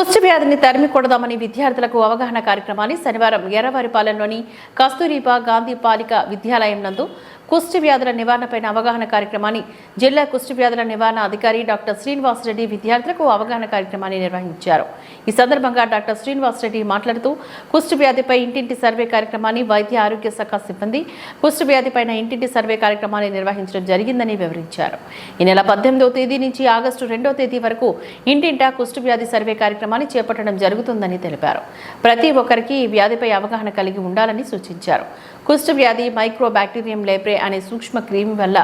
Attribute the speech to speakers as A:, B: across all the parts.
A: కుష్టి వ్యాధిని తరిమి కొడదామని విద్యార్థులకు అవగాహన కార్యక్రమాన్ని శనివారం ఎర్రవారిపాలెంలోని కస్తూరిబా గాంధీ బాలిక విద్యాలయం నందు కుష్టి వ్యాధుల నివారణపై అవగాహన కార్యక్రమాన్ని జిల్లా కుష్టి వ్యాధుల నివారణ అధికారి డాక్టర్ శ్రీనివాస్ రెడ్డి విద్యార్థులకు అవగాహన కార్యక్రమాన్ని నిర్వహించారు. ఈ సందర్భంగా డాక్టర్ శ్రీనివాస్ రెడ్డి మాట్లాడుతూ కుష్టి వ్యాధిపై ఇంటింటి సర్వే కార్యక్రమాన్ని వైద్య ఆరోగ్య శాఖ సిబ్బంది కుష్టి వ్యాధిపైన ఇంటింటి సర్వే కార్యక్రమాన్ని నిర్వహించడం జరిగిందని వివరించారు. ఈ నెల పద్దెనిమిదవ తేదీ నుంచి ఆగస్టు రెండో తేదీ వరకు ఇంటింటా కుష్టి వ్యాధి సర్వే కార్యక్రమాన్ని చేపట్టడం జరుగుతుందని తెలిపారు. ప్రతి ఒక్కరికి ఈ వ్యాధిపై అవగాహన కలిగి ఉండాలని సూచించారు. కుష్టి వ్యాధి మైక్రో బ్యాక్టీరియం లేప్రే అనే సూక్ష్మ క్రిమి వల్ల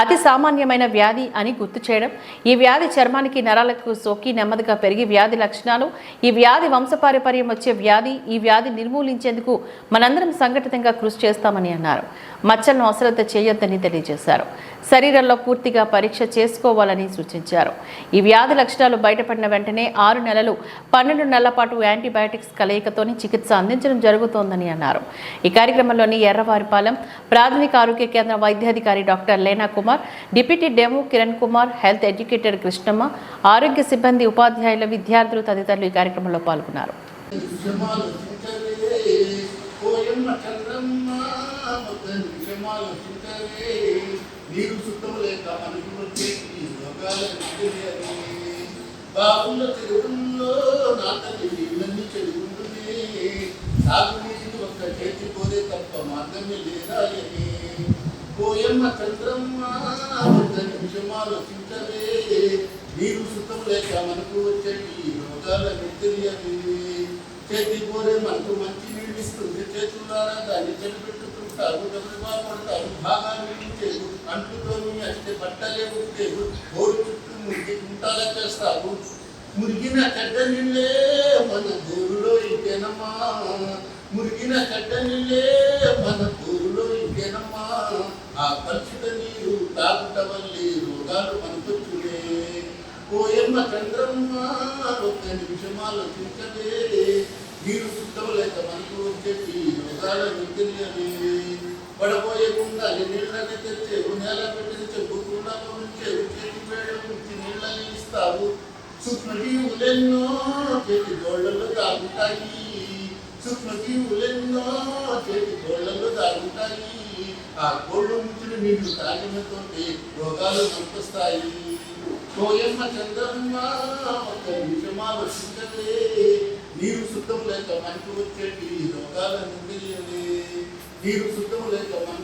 A: అతి సామాన్యమైన వ్యాధి అని గుర్తు చేయడం. ఈ వ్యాధి చర్మానికి నరాలకు సోకి నెమ్మదిగా పెరిగి వ్యాధి లక్షణాలు ఈ వ్యాధి వంశపారపర్యం వచ్చే వ్యాధి ఈ వ్యాధి నిర్మూలించేందుకు మనందరం సంఘటితంగా కృషి చేస్తామని అన్నారు. మచ్చలను అశ్రద్ధ చేయొద్దని తెలియజేశారు. శరీరంలో పూర్తిగా పరీక్ష చేసుకోవాలని సూచించారు. ఈ వ్యాధి లక్షణాలు బయటపడిన వెంటనే ఆరు నెలలు పన్నెండు నెలల పాటు యాంటీబయాటిక్స్ కలయికతోని చికిత్స అందించడం జరుగుతోందని అన్నారు. ఈ కార్యక్రమంలోని ఎర్రవారిపాలెం ప్రాథమిక ఆరోగ్య కేంద్ర వైద్యాధికారి doctor Leena Kumar deputy DEMO Kiran Kumar health educator Krishnamma ఆరోగ్య సిబ్బంది ఉపాధ్యాయుల విద్యార్థులు తదితరులు ఈ కార్యక్రమంలో పాల్గొన్నారు.
B: నీరు సుఖం లేక మనకు నా తల్లి ఒక్క చేతి తప్ప మార్గమే లేదాయని పోయమ్మ చంద్రమ్మ మొత్తం విషమాలు నీరు సుఖం లేక మనకు వచ్చేటి రోగాల తెలియని చేతి పోరే మనకు మంచి నీళ్ళు ఇస్తుంది. చేతులారా దాన్ని చెడబెట్టుకుంటారు డబ్బుగా పడతారు బాగా నీళ్ళు అంటుతో అస్తే బట్టలే ఉట్టేవు ఓడి చుట్టూ మురికి గుంటాలా చేస్తారు మురిగిన చెడ్డ నీళ్ళే మన ఊరిలో ఇంకేనమ్మా. మురిగిన చెడ్డ నీళ్ళే మన ఊరిలో ఇంకేనమ్మా. ఆ కలుషిత నీరు తాగుట వల్లే రోగాలు మనకొచ్చునే పోయమ్మ చంద్రమ్మ ఒక్క నిమిషం ఆలోచించలే. నీరు శుద్ధం లేక మనకు వచ్చేటి రోగాల తెలియని పడబోయే గుండాలి నీళ్ళని తెచ్చే నేల పెట్టిన చెబ్బు కుండలో ఉంచే చేతి వేడ ఉంచి నీళ్ళని ఇస్తావు. సూక్ష్మజీవులెన్నో చేతి గోళ్ళలో దాగుతాయి. సూక్ష్మజీవులెన్నో చేతి గోళ్ళ దాగుతాయి ఆ కోళ్ళు ఉంచిన నీళ్ళు తాగినతో రోగాలు మనకొస్తాయి కోయమ్మ చంద్రమ్మ ఒక్క నిమిషమాలు నీరు శుద్ధం లేక మనకు వచ్చేటి రోగాలను తెలియని నీరు శుద్ధం లేక మనకు